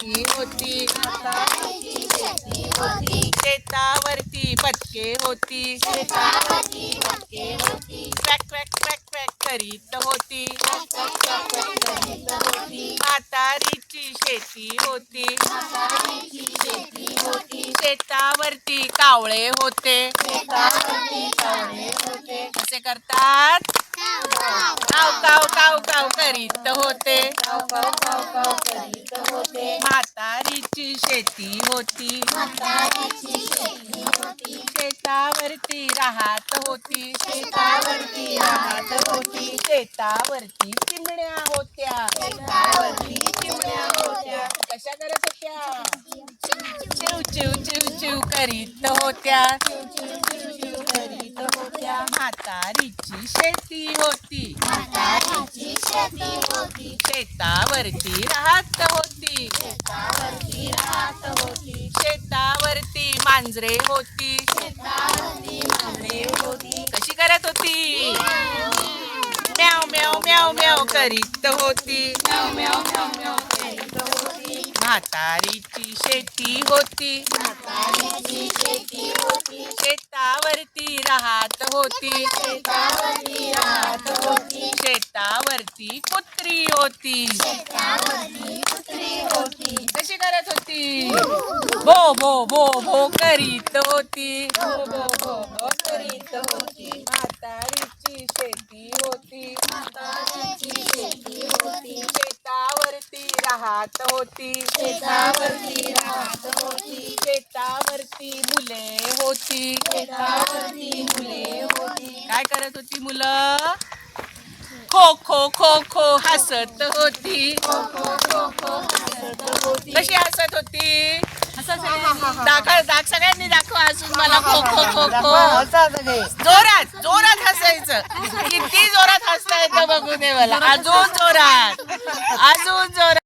शेती होती शेतावरती बदके होती. क्वॅक क्वॅक क्वॅक क्वॅक करीत होती. म्हातारीची शेती होती. शेतावरती कावळे होते. कसे करतात. काव काव काव. काव करीत होते. म्हातारीची शेती होती. शेतावरती राहत होती. शेतावरती राहत होती. शेतावरती चिमण्या होत्या. शेतावरती चिमण्या होत्या. कशा करत होत्या? चिव चिव चिव चिव करीत होत्या. करीत होत्या. म्हातारीची शेती होती. शेतावरती राहत होती. शेतावरती मांजरे होती. कशी करत होती? म्याव म्याव म्याव म्याव करीत होती. म्हातारीची शेती होती. शेतावरती राहत होती. शेतावरती कुत्री होती. कशी करत होती? भो भो भो भो करीत होती. भो भो भो भो करीत होती. म्हातारीची शेती होती. शेतावरती राहत होती. शेतावरती राहत होती. शेतावरती मुले होती. शेतावरती मुले होती. काय करत होती मुलं? खो खो खो खो हसत होती. कशी हसत होती? दाखव दाख सगळ्यांनी दाखव हसून मला. खो खो खो खो. जोरात जोरात हसायचं. किती जोरात हसता येतं बघू दे मला. अजून जोरात. अजून जोरात.